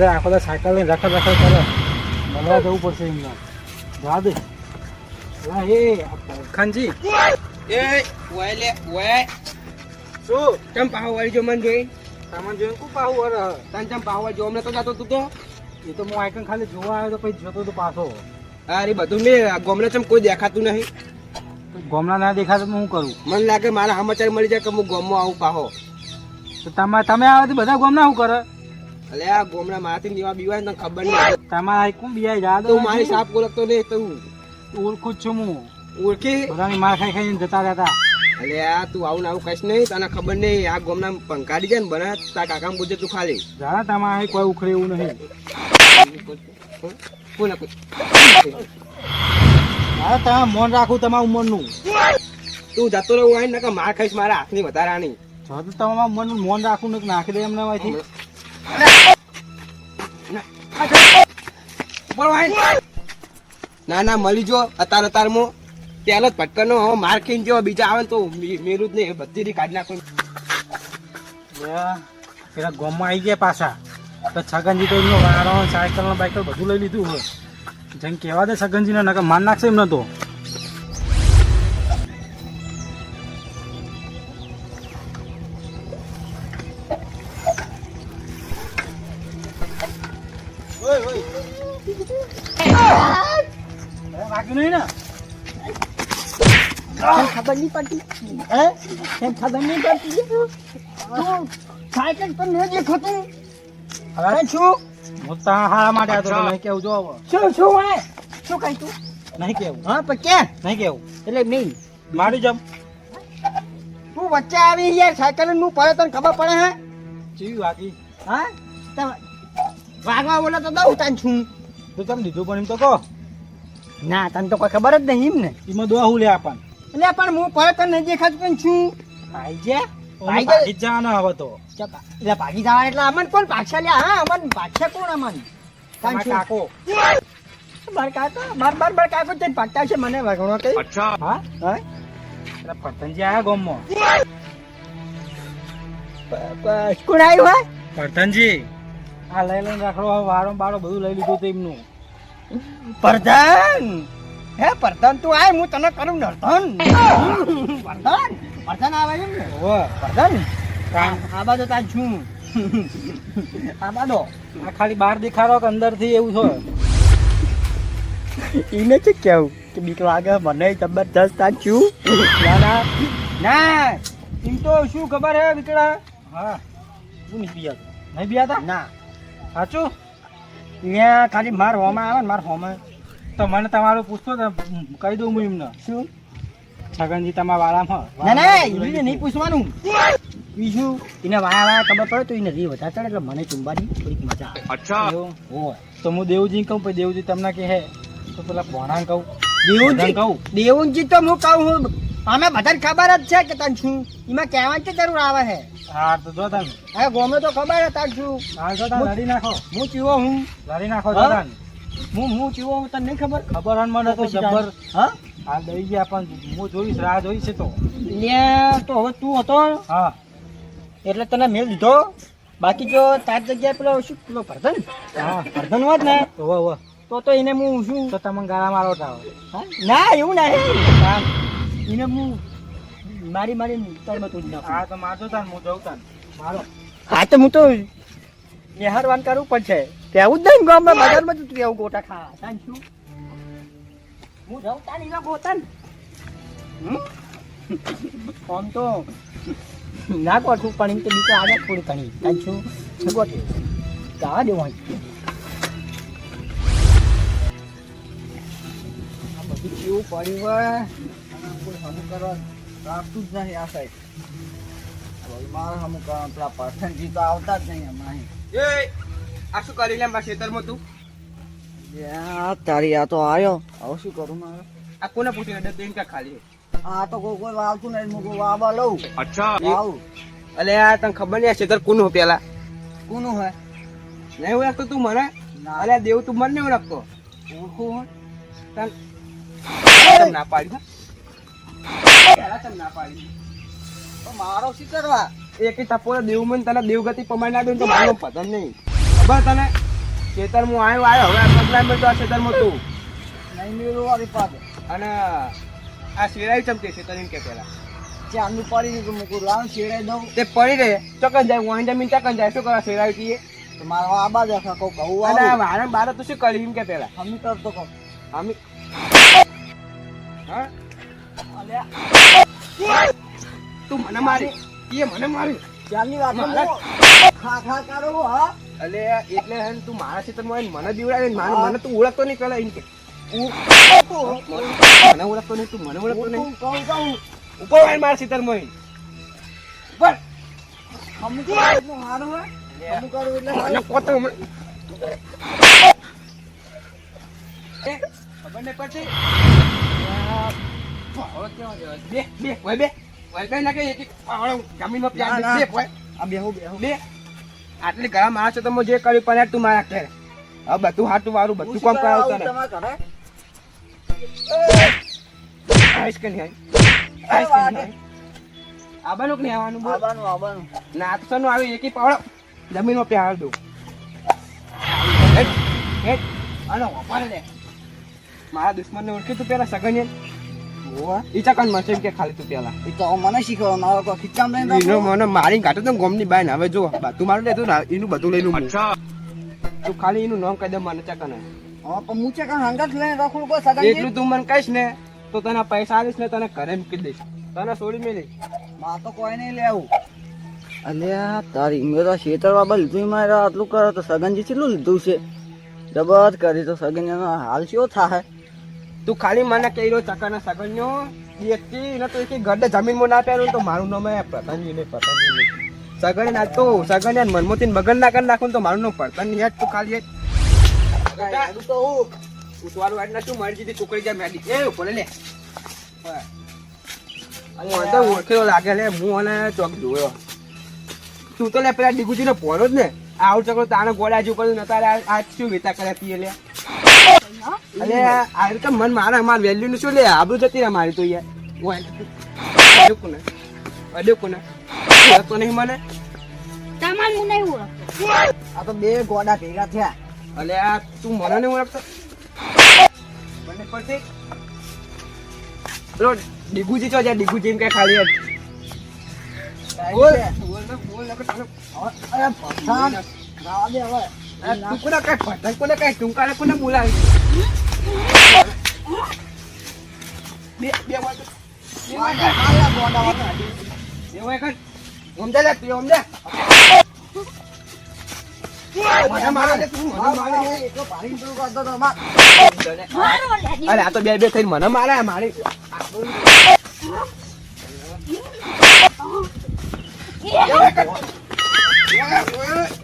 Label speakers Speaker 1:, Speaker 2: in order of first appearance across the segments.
Speaker 1: જરા આખો દા સાયકલ લઈને રખડ રખડ કરે. મળવા જવું પડશે એમને જા દે. એ ખંજી
Speaker 2: એ ઓય લે ઓય.
Speaker 1: શું?
Speaker 2: ચમ પાહો વાળી જો મન જોઈ.
Speaker 1: સામાન જોઈને કુ પાહો વર
Speaker 2: તન જેમ પાહો વાળી જો? અમને તો જાતો તું તો.
Speaker 1: એ તો હું આઈકન ખાલી જોવા આવ્યો તો પછી જોતો તો પાછો.
Speaker 2: અરે બધું મેં ગોમલે ચમ કોઈ દેખાતું નહીં.
Speaker 1: ગોમડા ના દેખાતો તો હું કરું?
Speaker 2: મને લાગે મારા સમાચાર મળી જાય કે હું ગોમમાં આવું પાહો.
Speaker 1: તો તમે તમે આવે તો બધા ગોમના શું કરે?
Speaker 2: અલે આ ગોમડા મારાથી નીવા બીવાય તને ખબર નહીં
Speaker 1: તમારા આઈ કોણ બીવાય જા
Speaker 2: તું મારી સાપ ઓળખતો નહીં તું.
Speaker 1: ઓળખું જ છું હું.
Speaker 2: ઓળખી?
Speaker 1: બધાની માર ખાઈ ખાઈને જતા રહેતા.
Speaker 2: અલે આ તું આવું આવું કશ નહીં તને ખબર નહીં. આ ગોમના પંકાડી જાય ને બને તાર કાકા પૂછે તું ખાલી.
Speaker 1: જાણે તમારા હાઈ કોઈ ઉખડે એવું નહીં.
Speaker 2: કોને કોઈ
Speaker 1: હા તમે મોન રાખું તમારા ઉંમરનું.
Speaker 2: તું જતો રહું હોય નકા માર ખાઈશ મારા હાથની વધારાની.
Speaker 1: જો તો તમારા મનનું મોન રાખું ને નાખી દે એમને અહીંથી.
Speaker 2: ના ના, મળી જો. અતાર અતાર મો. તેલ જ ભટકરનો હવે માર ખીન જો બીજા આવે ને તો મેરું જ નહીં બધી રી કાઢી નાખું.
Speaker 1: પેલા ગોમમાં આવી ગયા પાછા. તો છગનજી તો એમનો વાળો સાયકલ ને બાઇકલ બધું લઈ લીધું હોય. જેમ કહેવા દે છગનજીને, નકર માર નાખશે એમને તો વાગ્યું નહીં ને?
Speaker 3: ખબર નહીં પડતી? હે? એમ ખબર નહીં પડતી? તું સાયકલ પર ન દેખાતું?
Speaker 1: હવે
Speaker 3: શું?
Speaker 1: હું તો હારા માટે આવતો હતો નહીં કેવું જો
Speaker 3: શું શું હે શું કહી તું?
Speaker 1: નહીં કેવું
Speaker 3: હા પણ કે
Speaker 1: નહીં કેવું
Speaker 3: એટલે નહીં
Speaker 1: મારું જમ.
Speaker 3: તું વચ્ચે આવી યાર સાયકલનું પડે તને ખબર પડે હે?
Speaker 1: ચીવી વાગી.
Speaker 3: હા? વાગવા બોલે તો દઉં તને છું.
Speaker 1: તો તમે લીધું પણ એમ તો કહો?
Speaker 3: ના તને તો કોઈ ખબર જ નહીં ને.
Speaker 1: એમાં દોવા હું લે આપણ.
Speaker 3: એટલે પણ હું પડે તને નહીં પણ છું.
Speaker 1: ભાઈ જે
Speaker 3: ભાઈ જે-
Speaker 1: ભાગી જવાના હવે તો.
Speaker 3: એટલે ભાગી જવા એટલે અમન કોણ પાછા લ્યા હા અમન પાછા કોણ અમન?
Speaker 1: કાકો.
Speaker 3: બાર કાકો? બાર બાર બાર કાકો તે પાટા છે મને વગણો કઈ.
Speaker 1: હા
Speaker 3: હા.
Speaker 1: એટલે પતંજી આયા
Speaker 3: પ- કોણ આવ્યું હોય?
Speaker 1: પતંજી આ લઈ લઈને રાખડો વારો બારો બધું લઈ લીધું હતું એમનું.
Speaker 3: પ્રધાન! હે પરધન તું આય હું તને કરું નર્ધન. પરધન પરધન આવે છે ને?
Speaker 1: ઓ
Speaker 3: પરધન આ બાજુ તાર છું. આ બાજુ.
Speaker 1: આ ખાલી બહાર દેખાડો કે અંદરથી એવું છે?
Speaker 3: એને છે કેવું? કે બીક લાગે મને જબરજસ્ત તાર છું. ના ના. ના એમ તો શું ખબર હે બીકડા
Speaker 1: હા.
Speaker 3: હું નહીં પીયા
Speaker 1: નહીં બિયાતા
Speaker 3: ના.
Speaker 1: સાચું?
Speaker 3: અહીંયા ખાલી માર હોમાં આવે ને માર હોમાં.
Speaker 1: તો મને તમારું પૂછતો તો કહી દઉં હું એમને.
Speaker 3: શું?
Speaker 1: છગનજી તમારા વાળામાં.
Speaker 3: ના ના એને નહીં પૂછવાનું. બીજું એને વાયા વાયા ખબર પડે તો એને રી વધારે ચડે એટલે મને ચુંબાની થોડીક મજા આવે.
Speaker 1: એવું? તો હું દેવજી કહું પછી દેવજી તમને કહે તો પેલા ભોણા કહું.
Speaker 3: દેવુંજી
Speaker 1: કહું.
Speaker 3: દેવુંજી તો હું કહું હું અમે બધાને ખબર જ છે કે તને છું એમાં કહેવાની જરૂર આવે છે.
Speaker 1: હા તો જો તમે
Speaker 3: હવે ગોમે તો ખબર તાર છું
Speaker 1: હા જો તમે લડી નાખો.
Speaker 3: હું ચીવો હું?
Speaker 1: લડી નાખો? જોતાને.
Speaker 3: હું? હું ચીવો હું તને નહીં ખબર?
Speaker 1: ખબર હન મને તો જબ્બર
Speaker 3: હા?
Speaker 1: હા દઈ ગયા પણ હું જોઈશ રાહ જોઈશ તો.
Speaker 3: લે તો હવે તું હતો?
Speaker 1: હા.
Speaker 3: એટલે તને મેળ દીધો? બાકી જો તાર જગ્યાએ પેલો શું પેલો ભરધન?
Speaker 1: હા.
Speaker 3: ભરધન હોત ને
Speaker 1: હોવે હોવે.
Speaker 3: તો તો એને હું શું?
Speaker 1: તો તમે ગાળા મારો
Speaker 3: હા? ના એવું નહીં. એને હું મારી મારી તળમાં તોડી નાખું
Speaker 1: હા તો મારજો તાન હું જઉં તાન મારો.
Speaker 3: હા તો હું તો નિહારવાન કરવું પડશે. તેવું જ નહીં ગામમાં બજારમાં જ કેવું ગોટા ખા. તાન શું? હું જાઉં તાન એના ગોતન? આમ તો ના ગોઠવું પણ એમ તો બીજું આગળ થોડી ઘણી. તાન શું? ગોઠવું. જવા દેવું બધું કેવું પડ્યું હોય કોઈ હમું કરવા રાખતું જ નહીં આ સાઈડ મારે અમુક પેલા પર્સનજી તો આવતા જ નહીં હમણાં
Speaker 2: એ આ શું કરી લે મારા ખેતરમાં તું?
Speaker 3: તારી આ તો આવ્યો હવે શું કરું મારે?
Speaker 2: આ કોને પૂછી અડે તું એમ કે ખાલી
Speaker 3: આ તો કોઈ કોઈ વાવતું નહીં હું વાવા લઉં. અચ્છા. વાવું
Speaker 2: અલે આ તને ખબર નહીં આ ખેતર કોનું પેલા?
Speaker 3: કોનું હે
Speaker 2: નહીં ઓળખતો તું મને?
Speaker 3: ના.
Speaker 2: અલે દેવ તું મને નહીં ઓળખતો
Speaker 3: ઓળખું?
Speaker 2: તને ના પાડી
Speaker 3: મારો શી કરવા?
Speaker 2: એક ટપોરે દેવ મને તને દેવગતિ પમાઈ ના દઉં તો મારો પતન નહીં. ખબર તને? ખેતરમાં આવ્યો આવ્યો. હવે આ પગલા મેં તો આ તું.
Speaker 3: નહીં મેળવું વાળી પાસે
Speaker 2: અને આ શેરાઈ ચમકે છે તને કે પેલા
Speaker 3: ચાંદુ પડી ગયું મૂકું લાવ છેડાઈ દઉં.
Speaker 2: તે પડી રહે. ચોકન જાય જમીન ચોકન જાય. શું કરવા શેરાઈ
Speaker 3: મારો આબા દેખા કહું કહું
Speaker 2: અને
Speaker 3: આવું.
Speaker 2: મારે બારે તું શું કરી કે પેલા
Speaker 3: અમે કરતો કહું
Speaker 2: અમે હા? તું મને મારી એ મને મારી
Speaker 3: ચાલની વાત
Speaker 2: મારા-
Speaker 3: ખા ખા કરો હા
Speaker 2: અલે એટલે હે ને તું મારા ક્ષેત્રમાં આવીને મને દીવડાવે ને મને મને તું ઓળખતો નહીં પેલા એમ કે મને ઓળખતો નહીં તું મને ઓળખતો નહીં
Speaker 3: હું કહું કહું
Speaker 2: ઉપર આવીને મારા ક્ષેત્રમાં આવીને. ઉપર
Speaker 3: અમુક વાર એટલું સારું હે અમુક કરું એટલે
Speaker 2: મને
Speaker 3: સારું.
Speaker 2: પોતે હમણાં- એ, ખબર નહીં પડતી પાવડો કેવો છે? બે બે જમીનમાં પ્યાજ
Speaker 3: ના,
Speaker 2: બે ઓય.
Speaker 3: આ
Speaker 2: બે આટલી ઘણા માણસ છે તો મેં જે કર્યું પણ તું મારા ઘરે હવે બધું હાટું વાળું બધું કામ કરાવું તને આઈસ? આવવાનું આવવાનું
Speaker 3: આવવાનું
Speaker 2: ના તો આવી પાવડો જમીનમાં પ્યાર દઉં હેટ હેટ આનો વપારે મારા દુશ્મનને ઓળખી તું પેલા સગન ચકન મશે કે ખાલી તું પેલા.
Speaker 3: એ તો મને શીખવા મારો લઈને
Speaker 2: એનો મને મારી કાઢો તો ગોમની બાય ને. હવે જો તું મારું લેતો ને એનું બધું લઈ લઉં હું. તું ખાલી એનું નામ કહી દે મને ચકન
Speaker 3: હા પણ હું છે કાં લઈને રાખું સગન
Speaker 2: એટલું તું મને કહીશ ને તો તને પૈસા આવીશ ને તને ઘરે મૂકી દઈશ. તને છોડી મેલી.
Speaker 3: માં તો કોઈ નહીં લેવું અલ્યા તારી મેં તો શેતર બાબા લીધું મારે આટલું કરો તો સગનજી કેટલું લીધું છે? જબર કરી તો સગન હાલ શું થાય
Speaker 2: તું ખાલી મને કહી રહ્યો ચકાના સગનનો એકથી ને તો એક ગડે જમીનમાં ના પહેરું તો મારું નામ એ પતંગી ને પતંગી સગન ના તો સગન યાર મનમોતી બગન ના કરી નાખું તો મારું નામ ને યાર તું ખાલી
Speaker 3: તો હું
Speaker 2: ઉતવારું વાડ ના શું મારી દીધી છોકરી જાય મેડી એ ઉપર લે. હું. તો ઓળખેલો લાગે લે હું અને ચોક જોયો. તું તો લે પેલા ડીગુજી નો પોરો જ ને. આ આઉટ ચકડો તાણે ગોળા જેવું કર્યું નતા આ શું વેતા કર્યા પીએ લે? અલે આ રીતે મન મારા માર વેલ્યુ નું શું લે? આબરૂ જતી રહે મારી તો યાર. કોને? અડ્યો કોને? તો નહીં મને
Speaker 4: તમાર હું નહીં ઓળખતો.
Speaker 3: આ તો બે ગોડા ભેગા થયા.
Speaker 2: અલે આ તું મને નહીં ઓળખતો? મને પડતી પેલો ડીગુજી ચો જાય? ડીગુજી એમ કે ખાલી બોલ. બોલ ને બોલ
Speaker 3: અરે પઠાણ ગાવા દે હવે.
Speaker 2: તું કોને કઈ પતંગ કોને કઈ ટૂંકાને કોને બોલાવી બે બે તો- બે કર.
Speaker 3: આયા ગોડા વાળા.
Speaker 2: બે કર. સમજાય લે, તું લે અરે આ તો બે બે થઈને મને મારે મારી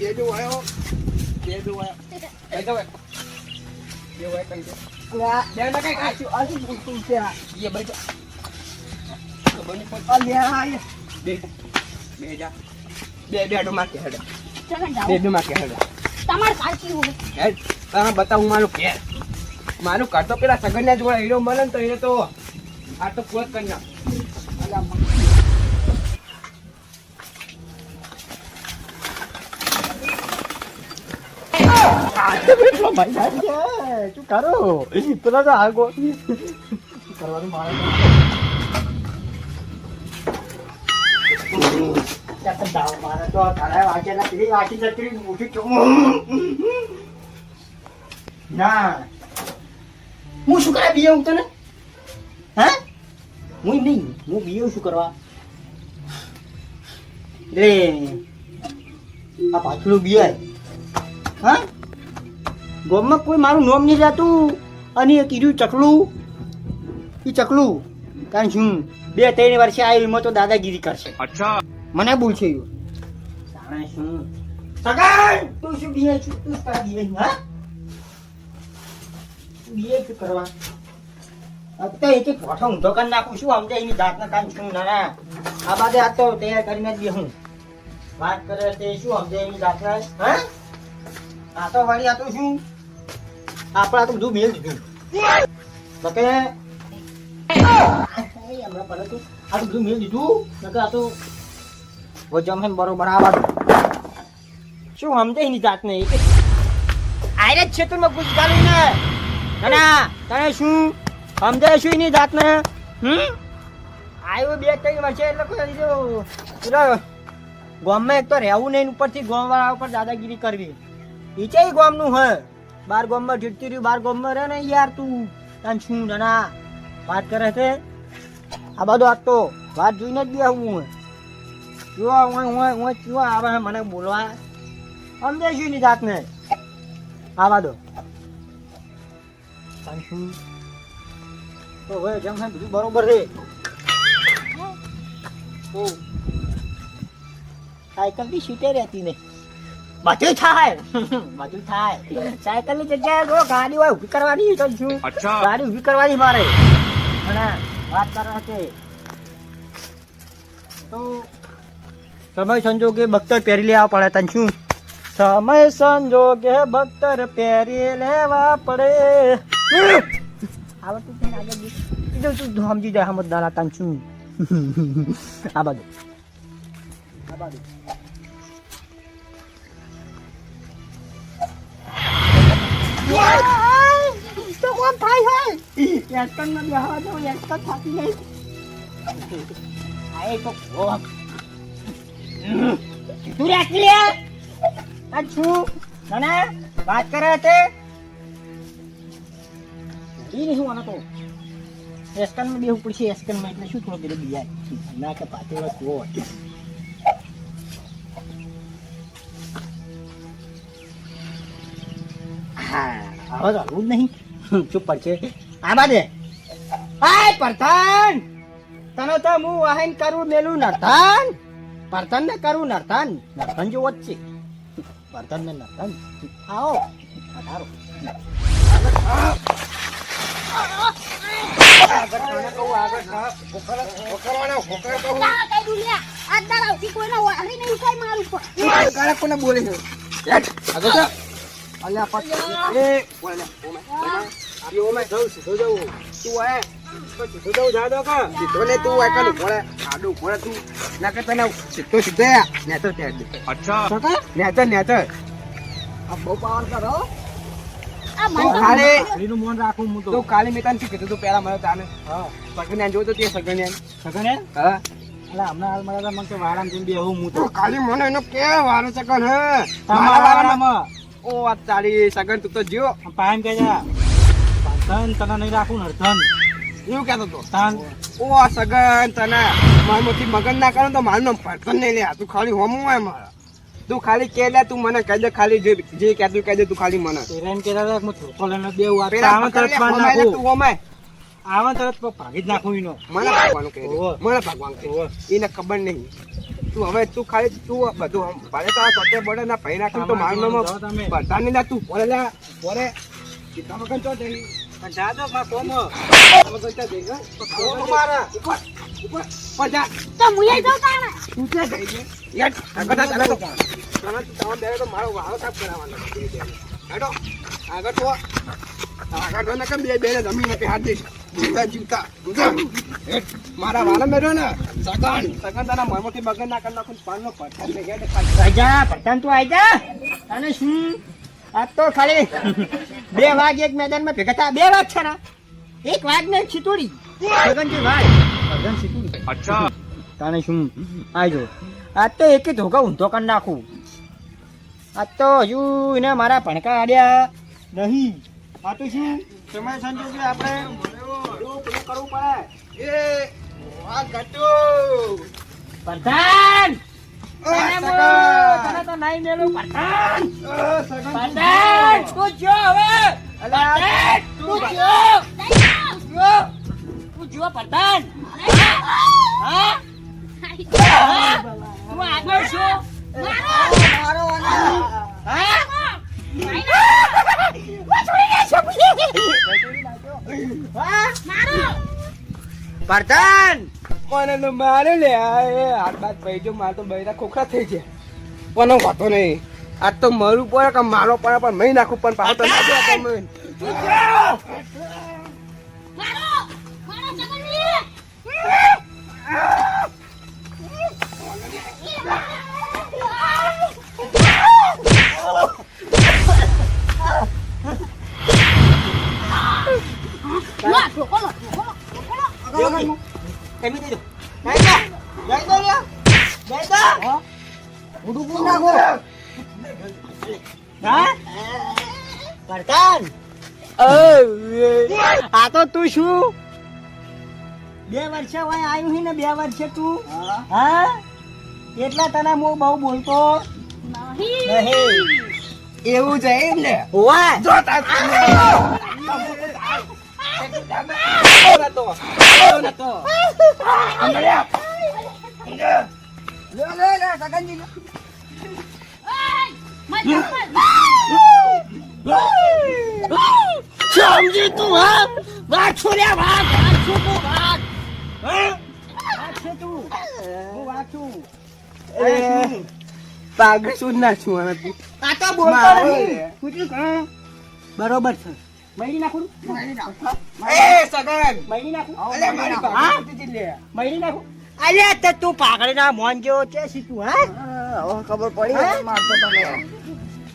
Speaker 2: એ જો વાયો બે જોવા કઈ બે જા બે બે આડો માકે હેડે બે બે માકે હેડે
Speaker 4: તમાર
Speaker 2: કાચી તમે બતાવું મારું કે મારું કાઢતો પેલા સગન ના જોડે હીરો મળે ને તો હીરો તો આ તો કોઈ કરી નાખ.
Speaker 3: મ- શું કરો પેલા તો આગો કરવાનું મારે મારે તો ના હું શું કરવા? બીએ હું તને હે હું નહીં હું બીએ શું કરવા રે આ પાછલું બીએ હા ગોમમાં કોઈ મારું નોમ નહીં લેતું અને એ કીધું ચકલું. એ ચકલું કારણ શું બે ત્રણ વર્ષે આ એમાં તો દાદાગીરી કરશે. અચ્છા. મને પૂછે સાણા શું? સગાઈ! તું શું બીએ છું? તું તાર બીએ હા? બીએ શું કરવા? અત્યારે એક પોઠો ઊંધો નાખું છું સમજે એની દાંતના કાન છું નાના આ બાજુ આ તો તૈયાર કરીને જ બેહું. વાત કરે તે શું સમજે એની દાંતના? હા? આ તો વળી આ તો શું? આપણે તો બધું મેલ દીધું. બકે હમણાં પડે આ તો બધું મેલ દીધું. નકર આ તો વજમ હે બરોબર આવા શું શું સમજે એની જાત નહીં આયરે ક્ષેત્રમાં ને. ના શું સમજાય શું એની જાત ને હમ? આવ્યું બે ત્રણ વર્ષે એટલે કોઈ પેલો ગામમાં એક તો રહેવું નહીં ને ઉપરથી ગામવાળા ઉપર દાદાગીરી કરવી. એ છે ગામનું હે? બાર ગામમાં ઠીકતી રહ્યું, બાર ગામમાં રહે ને યાર તું. તને શું નાના. વાત કરે છે? આ બધો આ તો. વાત જોઈને જ બે હું. જો હું હું હું જો આવે મને બોલવા. સમજે શું ની જાતને? આવા દો તને શું તો હવે જેમ છે બધું બરોબર છે. સાયકલ બી સીટે રહેતી નહીં. બધું થાય. બધું થાય. સાયકલની જગ્યાએ જો ગાડી હોય ઊભી કરવાની તો શું? ગાડી ઊભી કરવાની મારે. અને વાત કરવા છે તો સમય સંજોગે બખ્તર પહેરી લેવા પડે તને શું? સમય સંજોગે બખ્તર પહેરી લેવા પડે. આવડતું છે આગળ ગીત? એ તો તું સમજી જાય સમજદાર તને શું? આ બાજુ. આ બાજુ. તો કોણ થાય હે એસ્કનમાં બેહવા દો છું વાત કરે તે ઈ નહીં આના તો એસ્કનમાં બેહવું એટલે શું થોડું પેલો બીજા ના કે પાતે વાત હવે જ નહીં ચૂપ પડશે આ દે હાય પરથાન તને તો હું વાહન કરું મેલું નર્તન પરથન ને કરું નર્તન નર્તન જેવો જ છે ને નર્તન આવો પધારો
Speaker 4: મારું
Speaker 2: બોલે છે. અલ્યા પછી એ, ઓલે, ઓમે, ઓમે. ઓમે જઉં સીધો જવું. તું આય. તો સીધો જવું, જા દો કે. સીધો ને તું આય કાલ ઊભો આડો ઊભો તું. ના કે તને સીધો સીધો આ. નેતર ત્યાં દે. નેતર, નેતર. આ બહુ પાવર કરો.
Speaker 4: આ મને
Speaker 2: તો
Speaker 4: તો
Speaker 2: કાલે
Speaker 1: મોન રાખું હું
Speaker 2: તો
Speaker 1: તો
Speaker 2: કાલે કીધું તું પહેલા મળ્યો તાને
Speaker 1: હા
Speaker 2: સગન્યાન જોયો તો તે સગન્યાન
Speaker 1: સગન હા એટલે હમણાં હાલ હતા મને કે વારામ જઈને બેહું હું
Speaker 2: તો કાલે મને એનો કે વારો સગન હે
Speaker 1: તમારા વારામાં
Speaker 2: ઓ આ તારી સગન તું તો જીવો.
Speaker 1: પાયમ કે જા ધન તને નહીં રાખું ને ધન
Speaker 2: એવું કહેતો તો?
Speaker 1: તાન.
Speaker 2: ઓ આ સગન તને મારમાંથી મગન ના કરો તો મારું નામ પડતન નહીં લે. તું ખાલી હોમું હોય મારા. તું ખાલી કે લે તું મને કહી દે ખાલી જે જે કહેતું કહી દે તું ખાલી મને.
Speaker 1: પેરેન કે હું ધોકો લઈને બેહું આ આવા તરત
Speaker 2: પાન
Speaker 1: નાખું.
Speaker 2: તું હોમાય.
Speaker 1: આવા તરત ભાગી જ નાખું એનો.
Speaker 2: મને ભાગવાનું કહી મને ભાગવાનું કહી. એને ખબર નહીં. તું હવે તું ખાલી તું બધું ભલે તો આ સોતે બડે ના ભાઈ નાખું તો મારું નામ બધા. નહીં તું બોલે લે બોલે. કીધા મગન ચો જઈ.
Speaker 1: જા દો માં. કોમ
Speaker 2: જઈ ગયો? તો મારા. ઉપર ઉપર ઉપર
Speaker 4: તો મુએ જો કાણે.
Speaker 2: તું ક્યાં જઈ ગઈ? યાર, આગળ તો. તો બે તો મારો વાળો સાફ કરાવવાનો બે હેડો, આગળ તો આગળ તો ને કેમ બે બેને જમીન આપી હાથ દઈશ. જીવતા જીવતા. મારા વાળા મેળો ને? સગન. સગન તારા મોંમાંથી મગન ના કરી નાખું પાનનો પથ્થર લઈ ગયા ને ખાલી.
Speaker 3: આજા પઠાણ તું અને શું? આ તો ખાલી બે વાગ એક મેદાનમાં ભેગા થયા બે વાગ છે ને? એક વાગ ને એક છીતોડી. સગનજી વાગ સગન છીતોડી. અચ્છા. તાને શું? આજો આ તો એક ધોકા ઊંધો કરી નાખું. આ તો હજુ એને મારા ભણકા આડ્યા નહીં. આ તો શું? સમય સંજોગે આપણે
Speaker 2: પેલું કરવું પડે. એ આ ગટુ
Speaker 3: પ્રધાન! તને તો નહીં મેલું પ્રધાન! પ્રધાન! તું જો હવે. પ્રધાન! તું જો જો તું જો પ્રધાન! હા? હા? તું આગળ છો?
Speaker 2: મારો
Speaker 3: હા? પરતન
Speaker 2: કોને તો મારે લે એ હાથ બાદ ભાઈ જો માર તો બૈરા ખોખરા થઈ છે પણ વાતો નહીં. આજ તો મારું પડે કે મારો પડે પણ મહી નાખું પણ પાછો તો ના જોવા તમે
Speaker 3: Look. હું. હા? આ તો તું શું? બે વર્ષે હોય આવ્યું છે ને બે વર્ષે તું? હા. એટલા તને હું બહુ બોલતો?
Speaker 4: નહીં.
Speaker 2: એવું છે એમ ને? સગનજી
Speaker 3: સમજી તું હા વાત છોડ્યા વાત વાત છું તું વાત? વાત છે તું હું વાત છું
Speaker 2: પાગડી શું ના છું હવે
Speaker 3: આ તો બોલતો નહીં
Speaker 2: લે.
Speaker 3: પૂછ્યું કાં? બરોબર છે મળી નાખું?
Speaker 2: એ સગન!
Speaker 3: મૈરી નાખું?
Speaker 2: અલે મારી
Speaker 3: હા? મળી નાખું? અલ્યા તે તું પાઘડી ના મોન જેવો છે સીતું હા?
Speaker 2: હવે ખબર પડી. મારતો તમે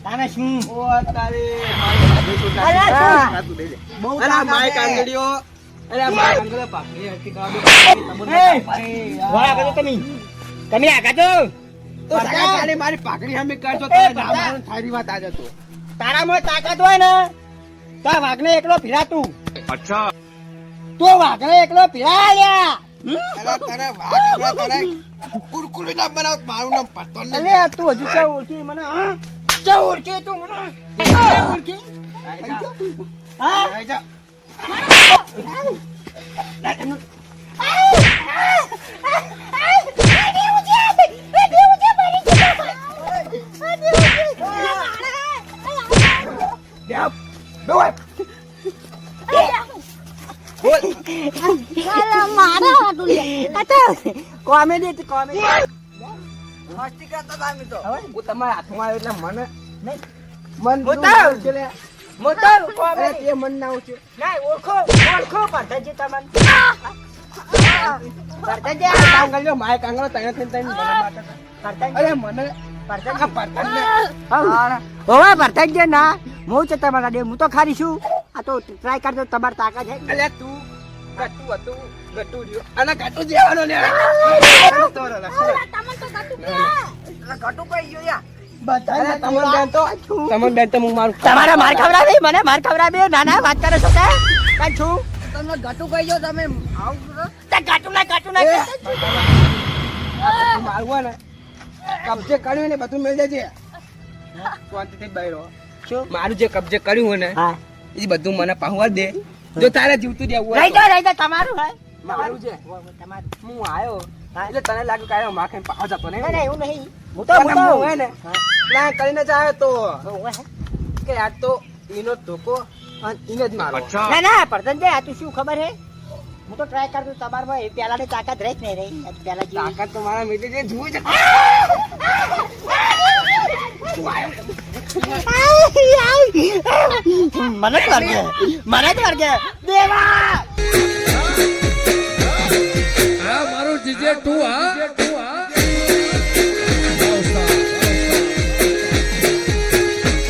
Speaker 3: તારે શું?
Speaker 2: ઓ તારે મારી
Speaker 3: અરે. બહુ
Speaker 2: અરે મારી કાંગડીઓ. અરે આ મારી કાંગડીઓ પાઘડી હતી કાંગડી.
Speaker 3: કરજો તમે. તમે આગા જો
Speaker 2: તો સગા મારી પાઘડી હમે કરજો તારા તારે. વાત આજે તો.
Speaker 3: તારામાં તાકાત હોય ને? તા વાઘને એકલો ફિરા તું અચ્છા તો વાઘને એકલો ફિરા લ્યા
Speaker 2: અરે
Speaker 3: કોમેડી કોમેડી
Speaker 2: મસ્તી કરતા હતા અમે તો હું તમારા હાથમાં આવ્યો એટલે મને
Speaker 3: નહીં.
Speaker 2: મન
Speaker 3: મોટા.
Speaker 2: જોયું છે લે.
Speaker 3: મોટો કોમેડી
Speaker 2: તે મન ના ઉઠ્યું.
Speaker 3: ના ઓળખો ઓળખો પરધાજી તમને પરધાજી
Speaker 2: આ
Speaker 3: આ
Speaker 2: કાંગળીઓ, મારે કાંગળીઓ તને તને હતા.
Speaker 3: પરધાજી
Speaker 2: અરે મને
Speaker 3: પરધાજી હોવા ના હું છે તમારા દે હું તો ખારી છું આ તો ટ્રાય કરજો તમાર તાકાત છે
Speaker 2: તું ગટુ હતું ગટુ રહ્યો. અને ગટુ જેવાનો ને. તો ગટુ કઈ ગયો યા બેન તો તમન બેન તો હું મારું
Speaker 3: તમારા માર ખવડાવે મને માર ખવડાવે ના ના વાત કરે છો છું?
Speaker 2: તમને ગટુ કહી ગયો? તમે
Speaker 3: ગાટું ના ગાટું ના
Speaker 2: એ. મારું ને. કબજે કર્યું ને બધું મેળ દેજે. શાંતિથી બહેરો
Speaker 3: શું?
Speaker 2: મારું જે કબજે કર્યું હોય ને એ બધું મને પાહવા દે. જો તારે જીવતું રહેવું હોય
Speaker 3: રહી
Speaker 2: તો.
Speaker 3: રહી જા તમારું હોય
Speaker 2: મારું છે
Speaker 3: તમારું
Speaker 2: હું આવ્યો એટલે તને લાગ્યું કે આ માખે પાહો જતો ને
Speaker 3: ના ના એવું નહીં હું તો હું
Speaker 2: હું
Speaker 3: તો
Speaker 2: હે ને ના કરીને જ આવ્યો તો. કે આ તો ઈનો ધોકો અને ઈને જ મારો
Speaker 3: ના ના પરધન આ તું શું ખબર હે હું તો ટ્રાય કરતો તમારમાં એ પેલાની તાકાત રહી જ નહીં રહી પેલા
Speaker 2: તાકાત તો મારા મિલી જે જુએ છે
Speaker 3: મને જ વર્ગે મને જ વર્ગે દેવા!
Speaker 5: મારું જીજે તું હા?